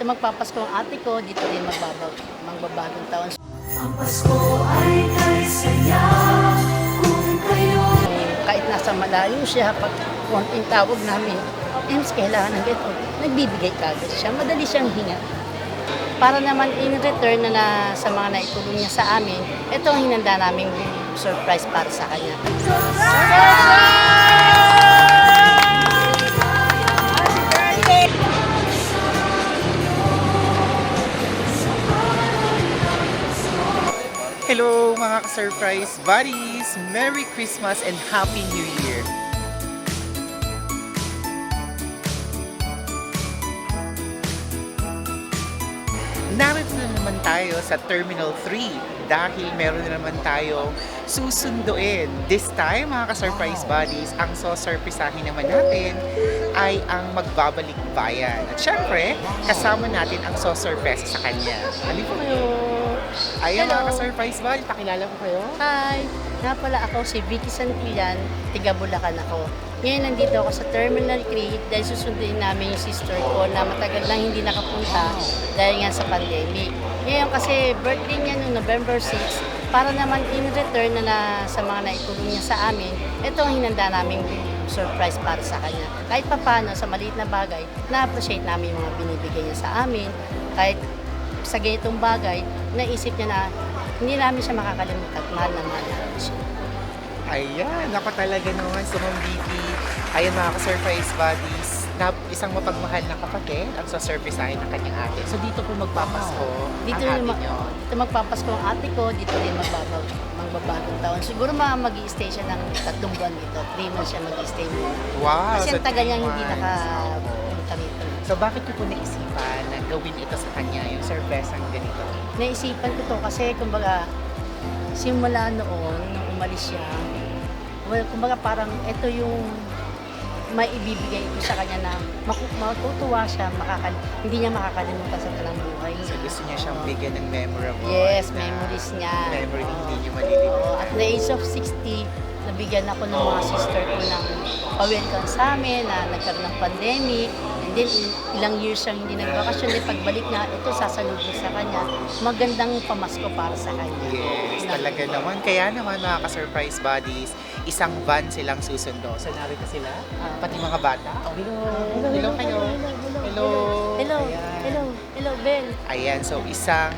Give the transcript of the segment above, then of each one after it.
Dito magpapasko ang ate ko, dito din magbabag, magbabagong taon. Ang Pasko ay kay saya kung kayo Kahit nasa malayo siya, pag konting tawag namin, Ems, kailangan ng ganito. Nagbibigay kagad siya. Madali siyang hinga. Para naman in return na, na sa mga naitulong niya sa amin, ito ang hinanda naming surprise para sa kanya. Hello mga ka-surprise buddies! Merry Christmas and Happy New Year! Narito na naman tayo sa Terminal 3 dahil meron na naman tayo susunduin. This time, mga ka-surprise buddies, ang sosurprisahin naman natin ay ang magbabalik bayan. At syempre, kasama natin ang sosurpresa sa kanya. Halika kayo! Ayan Hello. mga ka-surprise buddies, pakilala ko kayo. Hi! Nga pala ako si Vicky Sanquillan, tiga Bulacan ako. Ngayon nandito ako sa Terminal 3 dahil susunduin namin yung sister ko na matagal lang hindi nakapunta dahil nga sa pandemic. Ngayon kasi birthday niya noong November 6, para naman in return na, na sa mga naitulong niya sa amin, ito ang hinanda naming surprise para sa kanya. Kahit papano sa maliit na bagay, na-appreciate namin yung mga binibigay niya sa amin. Kahit sa ganitong bagay, naisip niya na hindi namin siya makakalimutan. Mahal na mahal namin siya. Ayan, ako talaga naman sa Ma'am Vicky. Ayan mga ka-surprise buddies, na isang mapagmahal na kapatid ang sasurprisahin ng kanyang ate. So dito po magpapasko Dito ang ate rin ma- nyo. Dito magpapasko ang ate ko, dito rin magbabag, magbabagong taon. Siguro mga mag stay siya ng tatlong buwan dito. Three months siya mag stay muna. Wow! Kasi ang tagal niyang hindi months. So bakit niyo po naisipan na gawin ito sa kanya, yung surprise ang ganito? Naisipan ko to kasi kumbaga simula noon nung umalis siya, well, kumbaga parang ito yung may ibibigay ko sa kanya na maku- matutuwa siya, makakal hindi niya makakalimutan sa talang buhay. So gusto niya siyang bigyan ng memorable Yes, na memories niya. Memory na hindi niyo malilimutan. at the age of 60, nabigyan ako ng mga sister ko ng pa-welcome sa amin na nagkaroon ng pandemic. And then, il- ilang years siyang hindi nagbakasyon. Then, pagbalik na, ito sasalubong sa kanya. Magandang pamasko para sa kanya. Yes, Na- talaga naman. Kaya naman mga ka-surprise buddies, isang van silang susundo. So narito sila, Ah. pati mga bata. Oh, hello. Hello, kayo. Hello. Hello. Hello. Hello. Hello, Bel. Ayan, so isang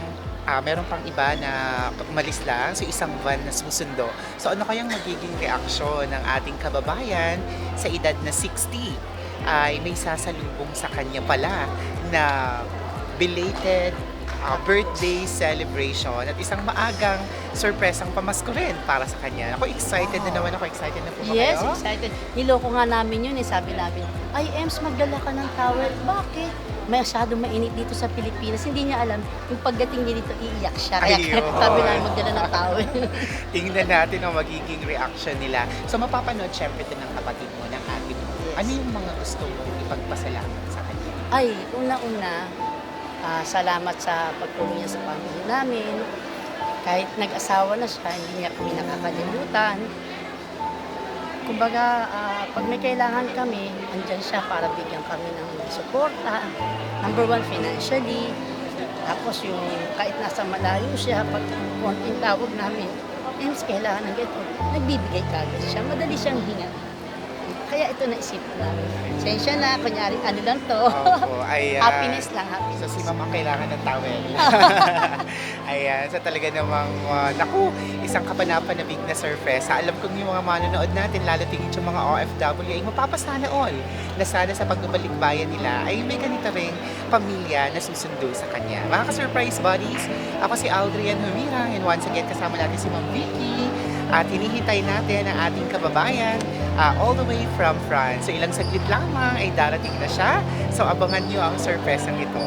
ah, meron pang iba na umalis lang, so isang van na susundo. So ano kayang magiging reaksyon ng ating kababayan sa edad na 60 ay may sasalubong sa kanya pala na belated ah, birthday celebration at isang maagang surpresang pamasko rin para sa kanya. Ako excited na naman ako. Excited na po ba Yes, kayo? excited. Niloko nga namin yun eh. Sabi namin, ay, Ems, magdala ka ng towel. Bakit? Masyado mainit dito sa Pilipinas. Hindi niya alam, yung pagdating niya dito, iiyak siya. Kaya sabi namin, magdala ng towel. Tingnan natin ang magiging reaction nila. So mapapanood syempre ito ng Ano yung mga gusto mo ipagpasalamat sa kanya? ay, una-una, ah, salamat sa pagtulong niya sa pamilya namin. Kahit nag-asawa na siya, hindi niya kami nakakalimutan. Kumbaga, ah, pag may kailangan kami, andyan siya para bigyan kami ng suporta. Number one, financially. Tapos yung kahit nasa malayo siya, pag konting tawag namin, Ems, kailangan ng ganito. Nagbibigay kagad siya. Madali siyang hinga. Kaya ito naisipan namin. Sensya na, kunyari, ano lang to. Opo, ayan. happiness lang, happiness. So si mama kailangan ng towel. ayan, so talaga namang, uh, naku, isang kapanapanabig na surprise. Alam kong yung mga manonood natin, lalo tingin yung mga OFW, ay mapapasana all na sana sa pagbabalik bayan nila ay may ganito ring pamilya na susundo sa kanya. Mga ka-surprise buddies, ako si Aldrian Humira and once again kasama natin si Ma'am Vicky at hinihintay natin ang ating kababayan ah, all the way from France. So ilang saglit lamang ay darating na siya. So abangan nyo ang surprise ito.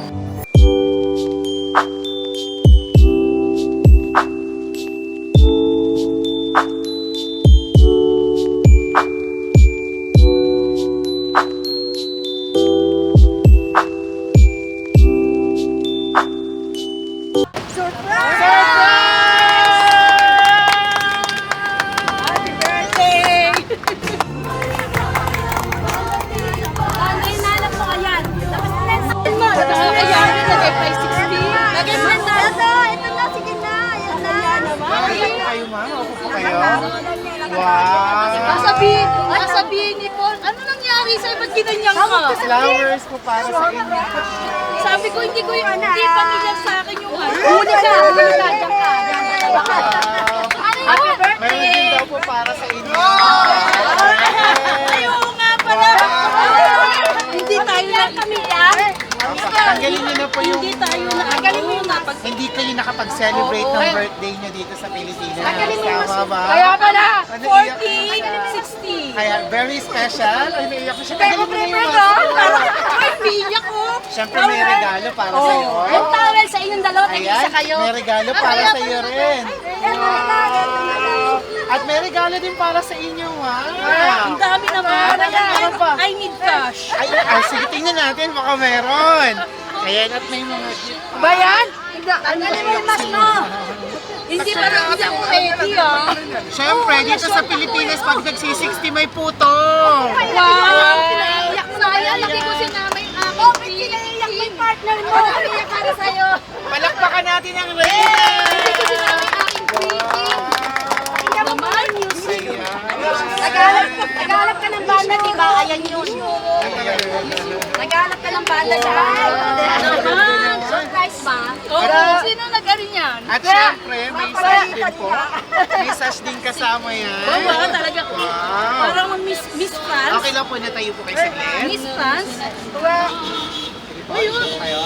Hindi kayo nakapag-celebrate ng birthday niyo dito sa Pilipinas. Tama ba? Kaya pala, Ano, iyak? 40, 60. Kaya very special. Ay, naiyak ko siya. Tanggalin mo na yung Pero, mask. ay, piyak ko. Siyempre may regalo para sa iyo. Yung towel sa inyong dalawa, Ayan, tig-isa kayo. may regalo para sa iyo rin. Wow. At may regalo din para sa inyo. Wow. Ang dami naman. Ano pa? I need cash. Ay, ay, sige, tingnan natin. Baka meron. Ayan, at may mga. Ba yan? Tanggalin mo yung mask mo. Hindi pa rin hindi ako ready ah. Siyempre, dito sa Pilipinas, pag nagsi-60 may puto. Wow! Na yan. Hindi ko sinama yung aking Oh, pinaiyak mo yung partner mo. Pinaiyak para sa'yo. Palakpakan natin ang. Naghanap, naghanap ka ng banda, di ba? Ayan yun. Ng banda siya. Naman. Surprise ba? Oo, sino nag-ari niyan? At syempre, may sash din po. May sash din kasama yan. Bawa talaga. Wow. Parang Miss Miss France. Okay lang po na tayo po kayo saglit. Miss France. Ayun. kayo.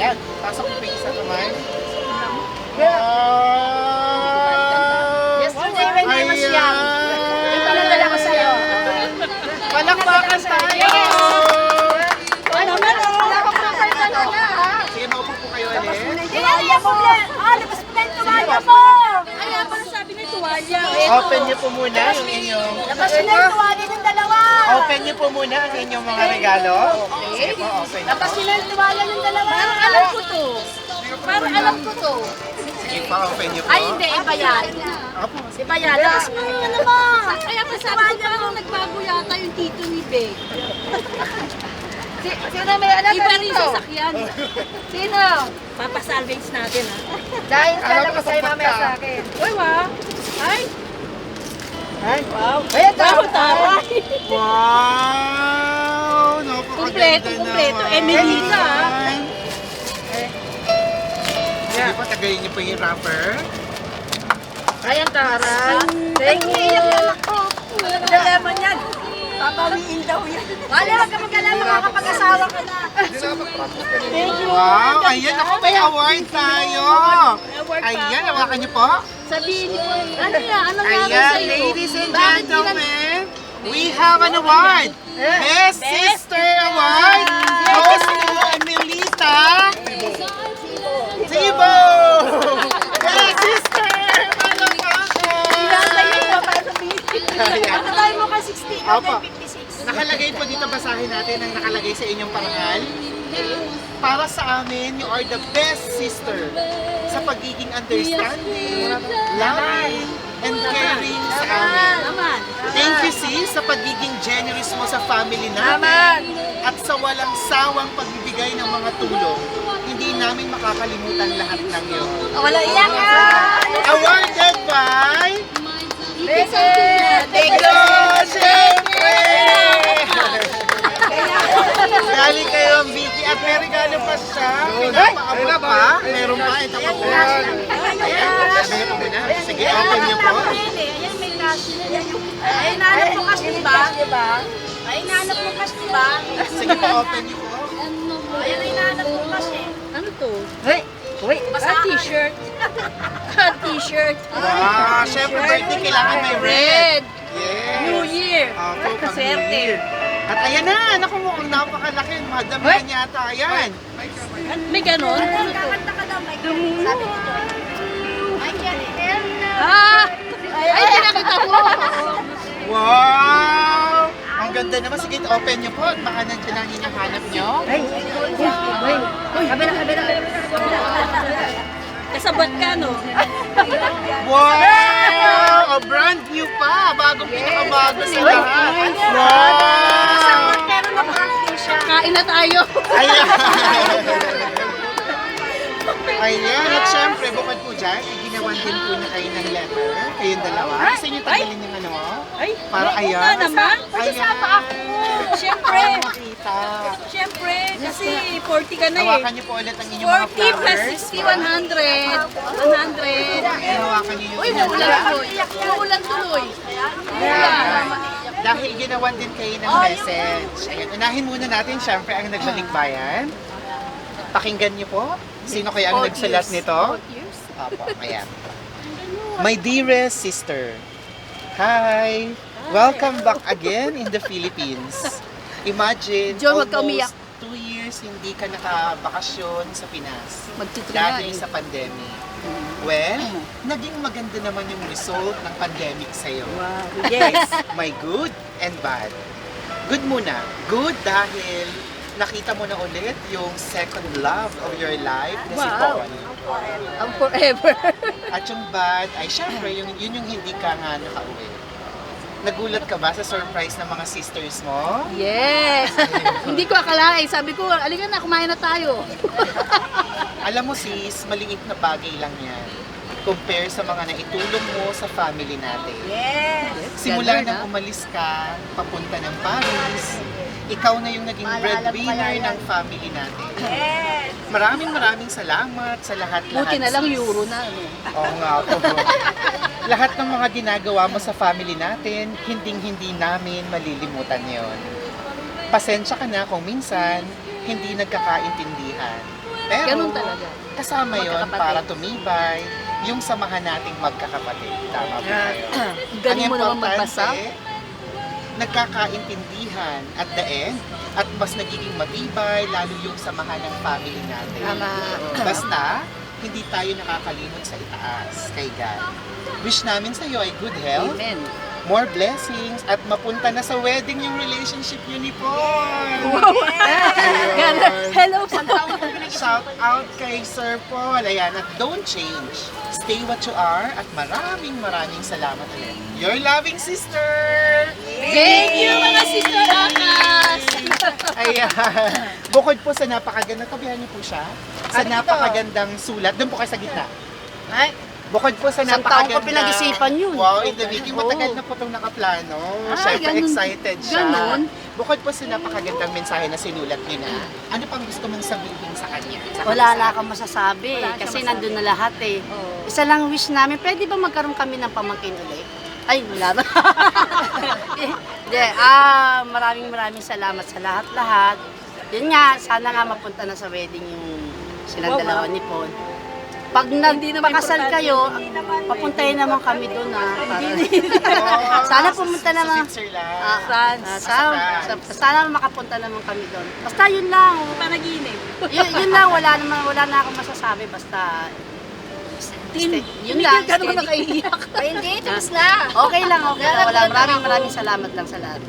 Ayan. Pasok po yung isa naman. Wow! Yesterday when I was young. Ito na dala ko sa'yo. Palakpakan tayo! Ano man oh. Sige, maupo po kayo Kaya mo, ah, labas mo yung tuwalya mo. Kaya pala sabi ni Tuwalya. Open niyo po muna yung inyong... Labas mo yung tuwalya ng dalawa. Open niyo po muna ang inyong mga regalo. Sige po, open niyo po. Labas mo yung tuwalya ng dalawa. Parang alam ko to. Parang alam ko to. Sige po, open niyo po. Ay, hindi, iba yan. Opo. Iba yan. Labas mo yung ano mo. Kaya pa sabi ko parang nagbago yata yung tito ni Be. Sino may anak Iba rin sa sakyan. Sino? Papasalvage natin ha. Dahil Alam ka ko sa'yo sa mamaya sa akin. Uy, wow. Ay, Ay, wow. Ayan, Tama, tama. Wow! Kumpleto, kumpleto. Eh, Melissa, ah. Sige po, tagayin niyo po yung wrapper. Ayan, Tara. Thank you. Dalaman yan. Papawiin daw yan. Wala, wag ka mag-alala, makakapag-asawa ka na. Wow! Ayan, ako may award tayo! Ayan, hawakan niyo po. Sabihin niyo, ano yan? Anong nangyari Ayan, sa'yo? ladies and gentlemen, we have an award! Best Sister Award! Goes to Melita Tibo! Ano tayo mo ka 60 Opo. 56? Nakalagay po dito, basahin natin ang nakalagay sa inyong parangal. Para sa amin, you are the best sister sa pagiging understanding, loving, and caring sa amin. Thank you sis sa pagiging generous mo sa family namin at sa walang sawang pagbibigay ng mga tulong. Hindi namin makakalimutan lahat ng yun. Wala iyak Awarded by Galing kayo ang Vicky at may regalo pa siya. Pinapaabot pa. Meron pa. Ito pa po. Sige, open niyo po. Ayan, may cash. Ay, nahanap mo cash, di ba? Ay, nahanap mo cash, di ba? Sige po, open niyo po. Ayan, ay nahanap mo cash eh. Ano to? Hoy! Hoy! Ah, t-shirt. Ah, t-shirt. Wow, syempre birthday kailangan may red. Red. Yes. New Year. Pang New Swerte. Year. At ayan na, naku mo, ang napakalaki. Madamihan yata, ayan. May ganon? Ano to? Kakanta ka daw, Mike. Sabi ko to. Yan eh. Ah! Ay, pinakita mo. Wow! Ang ganda naman. Sige, open niyo po. Baka nandiyan ang hinahanap niyo. Kabila, kabila, kabila. Kasabot ka, no? Wow! Oh, brand new pa. Bagong pinakabago sa lahat. Wow! Pero na-prank din siya. Kain na tayo. Ayan! Ayan. At syempre, bukod po dyan, ay ginawan din po na kayo ng letter Kayong dalawa. Gusto niyo tanggalin yung ano? Ay, Para ayan. nga naman. Ayan. Siyempre, Makita. siyempre, kasi 40 ka na eh. Hawakan niyo po ulit ang inyong mga 40 plus flowers. 60, 100. 100. Hawakan niyo yung Uy, uulan tuloy. Uulan tuloy. Dahil ginawan din kayo ng message. Ayan, unahin muna natin syempre ang nagbalikbayan. Pakinggan niyo po. Sino kaya ang nagsulat nito? Apo, ayan. My dearest sister, Hi! Welcome back again in the Philippines. Imagine, John, huwag ka umiyak. almost two years hindi ka nakabakasyon sa Pinas. Magtutuloy Dahil eh. sa pandemic. Well, naging maganda naman yung result ng pandemic sa'yo. Wow. Yes. May good and bad. Good muna. Good dahil nakita mo na ulit yung second love of your life na si Wow. Paul. Ang forever. At yung bad ay syempre yung, yun yung hindi ka nga nakauwi. Nagulat ka ba sa surprise ng mga sisters mo? Yes. Hindi ko akalain. Sabi ko, alika na, kumain na tayo. Alam mo sis, maliit na bagay lang yan. Compare sa mga naitulong mo sa family natin. Yes. Simula Ganun, nang umalis ka, papunta ng Paris, ikaw na yung naging breadwinner ng family natin. Yes. Maraming maraming salamat sa lahat-lahat. Buti na lang euro na. Ano. Oo nga po. lahat ng mga ginagawa mo sa family natin, hinding-hindi namin malilimutan yon. Pasensya ka na kung minsan hindi nagkakaintindihan. Pero Ganun talaga. kasama yon para tumibay yung samahan nating magkakapatid. Tama po kayo. Galing Ang mo naman importante, magbasa. Nagkakaintindihan at the end at mas nagiging matibay lalo yung samahan ng family natin. Tama. Basta, hindi tayo nakakalimot sa itaas kay God. Wish namin sa iyo ay good health, Amen. More blessings, at mapunta na sa wedding yung relationship niyo ni Paul. Ganun. Hello po. Shout out kay Sir Paul. Ayan, at don't change. Stay what you are at maraming maraming salamat ulit. Your loving sister! Thank you, mga sister Akas. Ayan. Bukod po sa napakaganda, tabihan niyo po siya. Sa napakagandang sulat. Doon po kayo sa gitna. Ay, Bukod po sa Isang taon napakaganda. pinag-isipan yun. Wow, Ida Vicky, matagal na po itong nakaplano. Ah, Siyempre, ganun- excited siya. ganun? Bukod po sa napakagandang mensahe na sinulat niyo na, ano pang gusto mong sabihin sa kanya? Sa wala na akong masasabi Wala siya kasi masabi. nandun na lahat eh. Oo. Isa lang wish namin, pwede ba magkaroon kami ng pamangkin ulit? Ay, wala na. Hindi, ah, maraming maraming salamat sa lahat-lahat. Yun nga, sana nga mapunta na sa wedding yung silang Wow, dalawa ni Paul. Pag Hindi naman nagpakasal kayo, papuntahin naman kami doon ah. Para, Oo, Sana sa- pumunta naman. Ah, France. ah, sana, sa- sana makapunta naman kami doon. Basta yun lang. Panaginip. yun, yun lang, wala naman, wala na akong masasabi. Basta, Tin, yun lang. Ka naman steady. nakaiyak. Hindi, tapos na. Okay lang, okay lang. Wala, maraming maraming salamat lang sa lahat.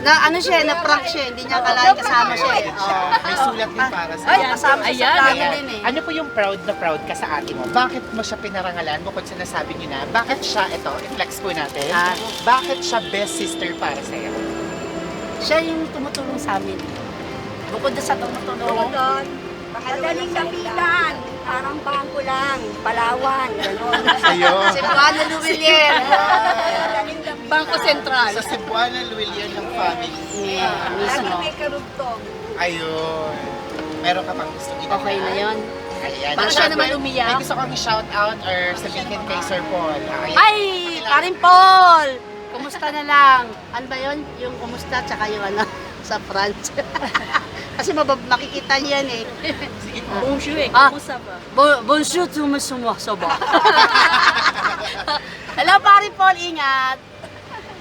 Na ano siya, na prank siya, hindi niya akalain kasama siya. eh. Siya. May sulat din para sa Ay, kasama siya sa plano Ayan. din eh. Ano po yung proud na proud ka sa ate mo? Bakit mo siya pinarangalan bukod sa nasabi niyo na? Bakit siya, ito, i-flex po natin. Ah. Bakit siya best sister para sa iyo? Siya yung tumutulong sa amin. Bukod na sa tumutulong, doon, madaling kapitan. Parang bangko lang, Palawan, gano'n. Ayun. si Juana Luwilier. Madaling kapitan. Bangko Sentral. Sa Cebuana, Luilian ng family. Yeah, mismo. Lagi may karugtong. Ayun. Meron ka pang gusto itanong? Okay na yun. Ayan. Baka Syempre, naman umiyak. May gusto kang i-shout out or sabihin kay Sir Paul. Ayan. Ay, parin Paul! Kumusta na lang? Ano ba yun? Yung kumusta tsaka yung ano, sa France. Kasi mabab makikita niyan eh. Sige po. Bonjour eh. Ah. Kumusta ba? Bon, bonjour, tumusuma soba. Hello, parin Paul, ingat.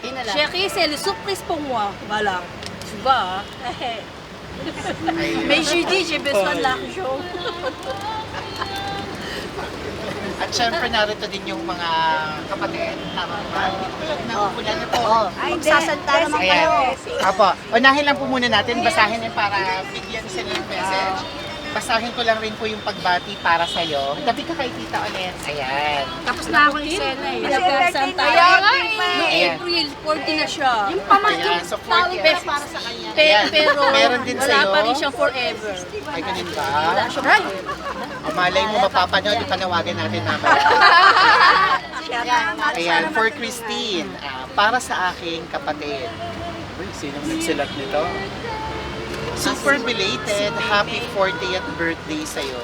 Yun na lang. Chérie, c'est le surprise pour moi. Voilà. Tu vois, hein? Mais jeudi, j'ai besoin de l'argent. At syempre narito din yung mga kapatid. Tama ba? Nauuna na po. Oh, Ay, magsasalta hindi. naman kayo. Apo, unahin lang po muna natin, basahin din para bigyan sila ng message. Basahin ko lang rin po yung pagbati para sa'yo. Tabi ka kay tita ulit. Ayan. Tapos na ako yung sena eh. Pinagkasan tayo. Kaya nga. No Ayan. April, 40 na siya. Yung pamangkin, so 40 tawag years. para sa kanya. Pe- pero Meron din wala sa'yo. pa rin siyang forever. Ay, ganun ba? Wala forever. O, malay mo mapapanood, ipanawagan natin mamaya. Ayan, for Christine, ah, para sa aking kapatid. Uy, sinong nagsulat nito? Super belated, happy 40th birthday sa'yo.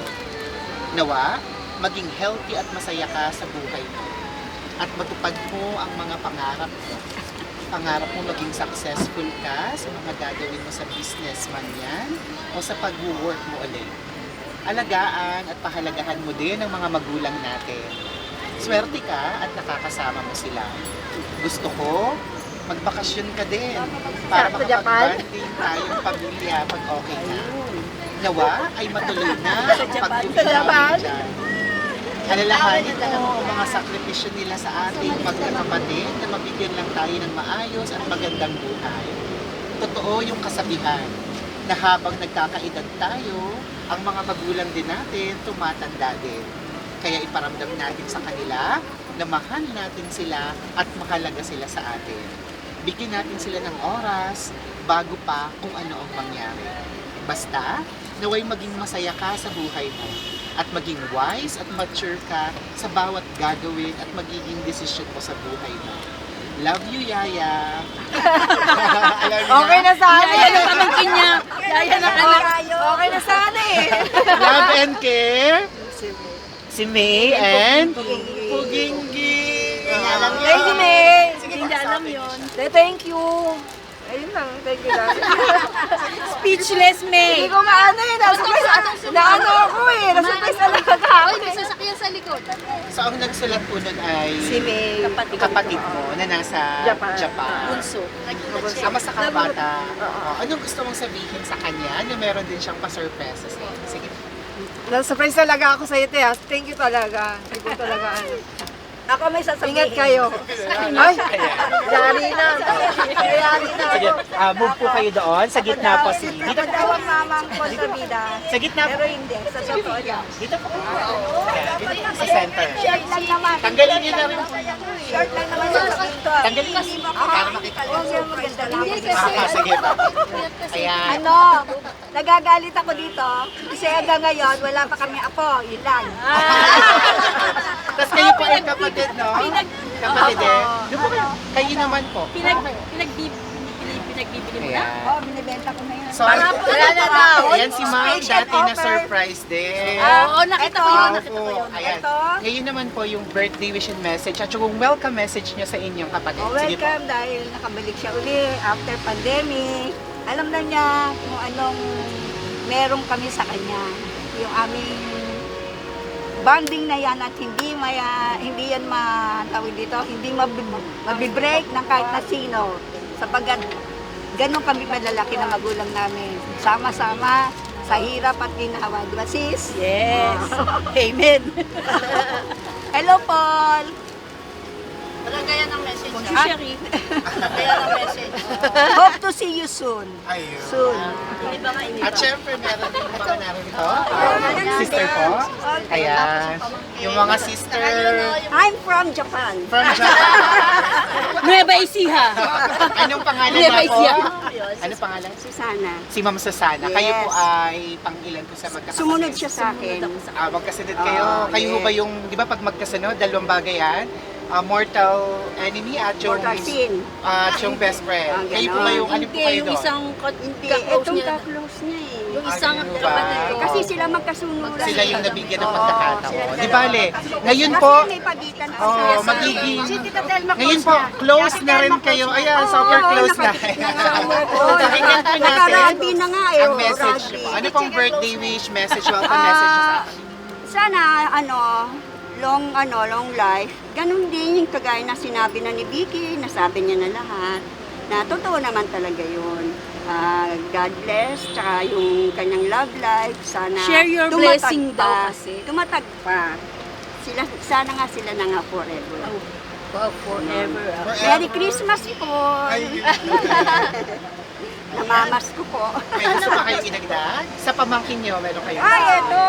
Nawa, maging healthy at masaya ka sa buhay mo. At matupad mo ang mga pangarap mo. Pangarap mo maging successful ka sa mga gagawin mo sa business man yan o sa pag-work mo ulit. Alagaan at pahalagahan mo din ang mga magulang natin. Swerte ka at nakakasama mo sila. Gusto ko, magbakasyon ka din para makapag-bonding tayong pamilya pag okay na. Nawa ay matuloy na ang pag-ibig dyan. Alalahanin mo ang mga sakripisyo nila sa ating pagkakapatid na mabigyan lang tayo ng maayos at magandang buhay. Totoo yung kasabihan na habang nagkakaedad tayo, ang mga magulang din natin tumatanda din. Kaya iparamdam natin sa kanila na mahal natin sila at mahalaga sila sa atin. Bigyan natin sila ng oras bago pa kung ano ang mangyari. Basta, naway maging masaya ka sa buhay mo at maging wise at mature ka sa bawat gagawin at magiging desisyon mo sa buhay mo. Love you, Yaya! Alam Okay na sana. Yaya ng pamangkin niya. Yaya ng anak. Okay na sana eh. Love and care. Si May and Puginggi. Niyo. Thank you, May. Hindi alam yun. Thank you. Ayun lang, thank you lang. Speechless, May. Hindi ko maano eh. Nasa Naano ako eh. Nasa talaga ako Oy, may sasakyan sa likod. So, ang nagsulat po nun ay Si May. kapatid mo na nasa Japan. Japan. Bunso. Ama sa kabata. Anong gusto mong sabihin sa kanya na meron din siyang pa-surprise sa Sige. Na-surprise talaga ako sa iyo, Tia. Thank you talaga. Hindi ko talaga ano. Ako may sasabihin. Ingat kayo. Ay, yari na. Yari na Sige, ah, move po kayo doon. Sa gitna po si... Dito po. Tawag mamang kontrabida. Sa gitna po. Pero hindi. Sa totoo lang. Dito po. Dito po sa center. Short lang naman. Tanggalin niyo na rin. Short lang naman sa dito. Tanggalin niyo. Para makita. Yung maganda lang. Ah, sige po. Ayan. Ano, nagagalit ako dito kasi hanggang ngayon wala pa kami apo, yun lang. Tapos kayo po ay kapatid, no? Kapatid eh. Doon po kayo. Kayo naman po. Pinag, pinagbib, pinagbibili mo na? Oh, binibenta ko na yan. So, Wala na daw. ayan si Ma'am dati na surprise din. Oo, nakita ko yun, nakita ko po. yun. Ayan. Ngayon naman po yung birthday wish and message at yung welcome message niyo sa inyong kapatid. Oh, Sige po. welcome dahil nakabalik siya uli after pandemic. Alam na niya kung anong meron kami sa kanya. Yung aming bonding na yan at hindi maya, hindi yan matawid dito, hindi mabib- mabibreak ng kahit na sino. Sapagkat ganun kami malalaki na magulang namin. Sama-sama sa hirap at ginawa. Di ba sis? Yes. Amen. Hello, Paul! Walang gaya ng message. Bonjour, ah. Sherry. Gaya ng message. Hope to see you soon. Ayun. Soon. At syempre, meron din mga narito. Ah, sister po. Ayan. Yung mga sister I'm from Japan. from Japan. Nueva Ecija. Anong pangalan Nueva na po? Ecija. Ano pangalan? Susana. Si Ma'am Susana. Kayo Yes. po ay pang-ilan po sa magkakapatid? Sumunod siya sa akin. Ah, magkasunod kayo. Ah, kayo yes. ba yung, di ba pag magkasunod, dalawang bagay yan? Ah, mortal enemy at yung, Mortal sin. at yung best friend. Ah, kayo po ganon. yung, ano po Hindi, kayo yung doon? isang Hindi, ka-close itong niya. ka-close niya eh. Yung Ah, isang ganun ba? kapatid ko. Kasi sila magkasunod. Sila yung nabigyan ng Oo, pagkakataon. Di bale, ngayon po, Kasi may pagitan pa oh, sila sa- magiging, Si Tita Telma ngayon close po, na. close na rin kayo. Ayan, Oo, super oo, close na. oo, Pakinggan po natin Naka-rugby na nga eh. ang oh, message niyo po. Ano pong birthday wish, message, welcome message niyo sa Ah, Sana, ano, long, ano, long life. Ganun din yung kagaya na sinabi na ni Vicky, nasabi niya na lahat. Na totoo naman talaga yun. Ah, God bless, tsaka yung kanyang love life. Sana Share your tumatag blessing pa. daw kasi. Tumatag pa. Sila, sana nga sila na nga forever. Wow, forever. ah. Merry Christmas po! Namamas ko po. may gusto pa kayong inagdag? Sa pamangkin niyo, meron kayong Ay, ito!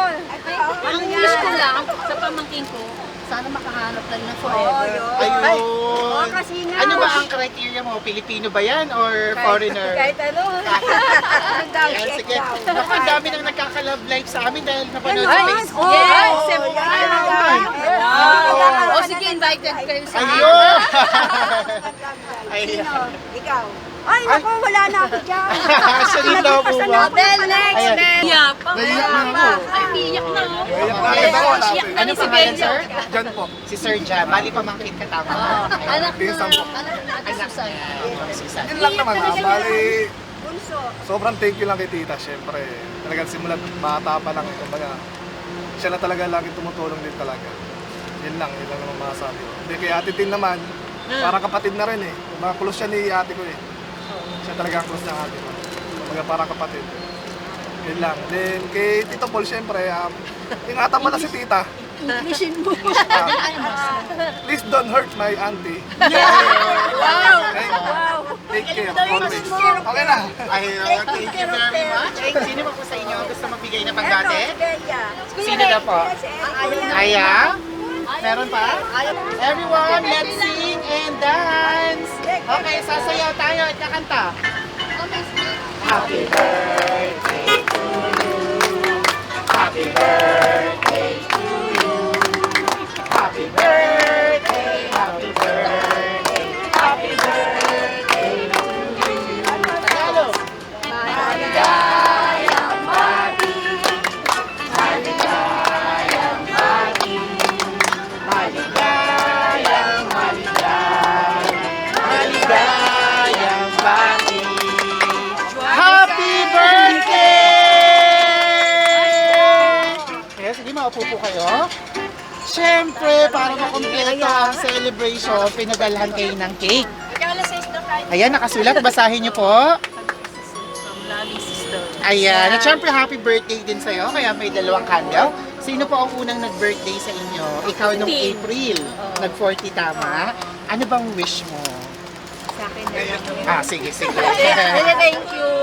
Ang wish ko lang sa pamangkin ko, Sana makahanap lang ng forever. yun. Ayun. Oo, kasi nga. Ano ba ang criteria mo? Pilipino ba yan or foreigner? Kahit ano. Ano daw, Ayan, sige. Naku, ang dami nang nagkaka-love life sa amin dahil napanood sa Ay, Facebook. yes. Yes, Ayan. O sige, invited kayo sa Ayun! Ayan. Ikaw. Ay, naku, wala na ako dyan. Actually daw po ba? Del, next, Ayan. Del. Iyak pa. Naiyak na ako. Ay, iyak na oh. Naiyak na ako. Iyak na Ano ni si sir? Diyan po. Si Sir Jam. Bali pamangkin ka tama. Anak na, anak na Susan. Yun lang naman ah. Bali, Bunso. sobrang thank you lang kay tita. Siyempre, talagang simulat bata pa lang. Kumbaga, siya na talaga lagi tumutulong din talaga. Yun lang, yun lang naman masasabi ko. Hindi kay ate Tin naman, parang kapatid na rin eh. Kumbaga, close siya ni ate ko eh. Siya talaga ang close ng ate ko. Kumbaga, parang kapatid. Yun lang. Then, kay Tito Paul, siyempre, um, ingatan mo na si tita. Englishin mo. Ah, please don't hurt my auntie. Wow. Okay? Take care. Always. Okay na. Ayun, thank you very much. Ay, sino ba po sa inyo ang gusto magbigay na pagdate? Sino na po? Aya? Meron pa? Everyone, let's sing and dance! Okay, sasayaw tayo at kakanta. Happy birthday to you. Happy birthday celebration, pinadalhan kayo ng cake. Ayan, nakasulat. Basahin niyo po. Ayan. At syempre, happy birthday din sa'yo. Kaya may dalawang candle. Sino po ang unang nag-birthday sa inyo? Ikaw nung April. Nag-40 tama. Ano bang wish mo? Sa akin na lang. Ah, sige, sige. Thank you.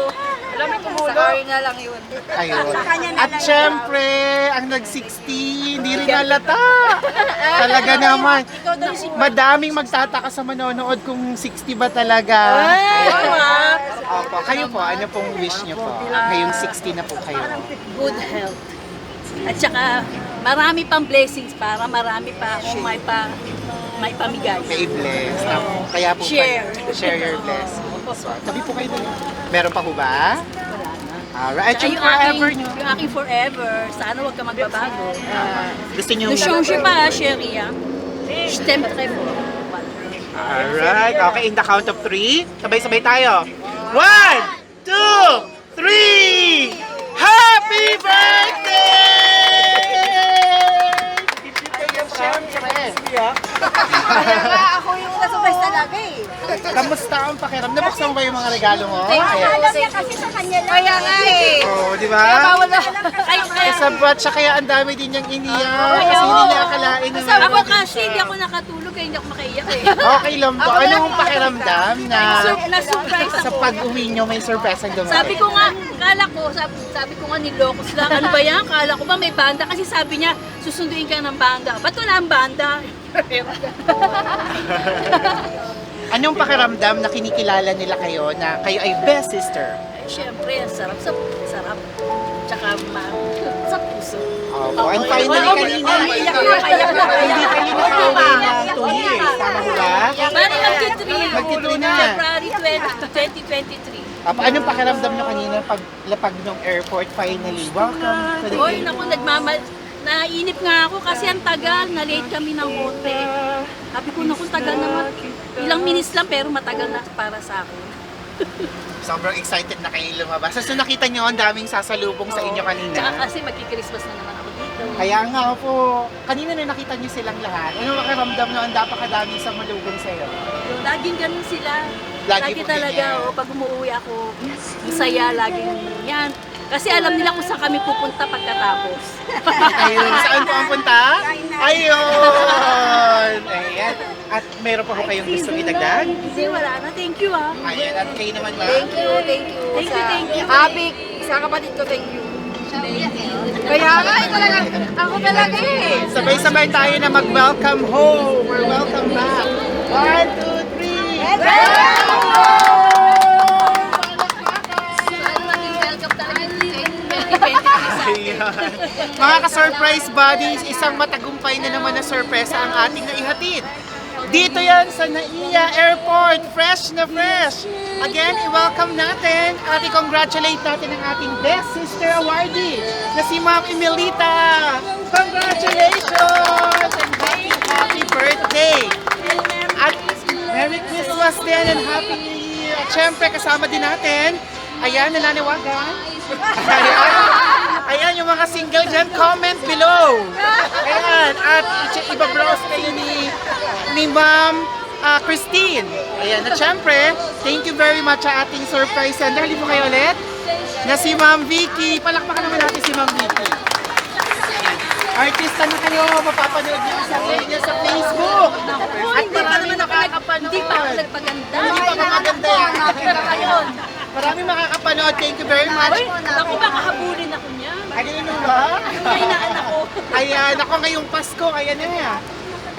Alam mo, Sorry na lang yun. Ayun. Sa kanya na At lang syempre, ang nag-60, hindi rin halata. Talaga naman. Madaming magtataka sa manonood kung 60 ba talaga. Opo, kayo po, ano pong wish niyo po? Ngayong 60 na po kayo. Good health. At saka, marami pang blessings para marami pa akong may pa may pamigay. May bless. Kaya po Share. share your blessing. So, tabi po kayo doon. Meron pa po ba? Alright. At Tsaka yung forever aking, niyo. yung aking forever, sana huwag ka magbabago. Uh, Gusto niyo... ne change pas, chérie. hein. Je t'aime très fort. Alright. Okay, in the count of three. Sabay-sabay tayo. One, two, three! Happy birthday! Siyempre. Kaya nga ako yung nasubaysta lagi. Kamusta ang pakiram? Nabuksan ba yung mga regalo mo? Alam Ayan. niya kasi sa kanya lang. Kaya nga eh. Oh, di ba? Kaya, kaya, Sa batch, kaya ang dami din niyang iniyak. Kasi hindi niya akalain na ako kasi hindi ako nakatulog kaya hindi ako makaiyak eh. Okay lang po. Anong pakiramdam na na-surprise sa pag-uwi niyo may surprise ang dumating? Sabi ko nga, kala ko, sabi, sabi ko nga nilokos lang. Ano ba yan? Kala ko ba may banda? Kasi sabi niya, susunduin ka ng banda. Ba't wala ang banda? Anong pakiramdam na kinikilala nila kayo na kayo ay best sister? Ay, syempre, sarap sa sarap. Tsaka ma, sa puso. Opo. And finally, kanina, Iyak na, iyak na, hindi kayo nakauwi ng two years. Tama po ba? Bali, magti-3. Magti-three na. February 20, 2023. Opo, anong pakiramdam niyo kanina pag lapag ng airport finally? Welcome to the Hoy, naku, nagmamal... Nainip nga ako kasi ang tagal, na-late kami ng bote. Sabi ko, naku, tagal naman. Ilang minutes lang pero matagal na para sa akin. Sobrang excited na kayo lumabas. Tapos nung nakita niyo, ang daming sasalubong sa inyo Tsaka kanina. kasi magki-Christmas na naman ako dito. Kaya nga po, kanina na nakita niyo silang lahat. Ano pakiramdam na ang napakadami sa malubong sa'yo? Laging ganun sila. Lagi Lagi, po talaga, ganyan. oh, pag umuwi ako, masaya, laging yan. Kasi alam nila kung saan kami pupunta pagkatapos. Ayun, saan po ang punta? Ayun! Ayan. At meron pa po kayong gusto itagdag? Hindi, wala na. Thank you ah. Ayan, at kayo naman ba? Thank you, thank you. Thank you, thank you. Abik, sa kapatid ko, thank you. Kaya nga, talaga. Ako talaga eh. Sabay-sabay tayo na mag-welcome home or welcome back. One, two, three. Welcome Mga ka-surprise buddies, isang matagumpay na naman na sorpresa ang ating naihatid. Dito yan sa NAIA Airport, fresh na fresh. Again, i-welcome natin at i-congratulate natin ang ating Best Sister Awardee na si Ma'am Emilita. Congratulations and happy, happy birthday. At Merry Christmas din and Happy New Year. At syempre, kasama din natin, ayan, nananawagan. Ayan, yung mga single dyan, comment below. Ayan, at ibabrowse kayo ni, ni Ma'am ah, Christine. Ayan, at syempre, thank you very much sa ating surprise sender. Halip mo kayo ulit. Na si Ma'am Vicky. Palakpakan naman natin si Ma'am Vicky. Artista na kayo, mapapanood niyo sa niya sa Facebook. At marami nakakapanood. Hindi pa ako nagpaganda. Hindi pa maganda. Nakita ngayon. Marami makakapanood. Thank you very much. Ako baka habulin ako niya. Ay, ganun ba? Kainaan ako. Ayan, ako ngayong Pasko, ayan na.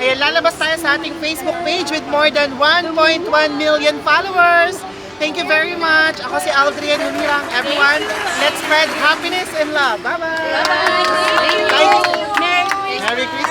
Ayan, lalabas tayo sa ating Facebook page with more than 1.1 million followers. Thank you very much. Ako si Aldrian Humirang. Everyone, let's spread happiness and love. Bye-bye. Bye. Merry Christmas.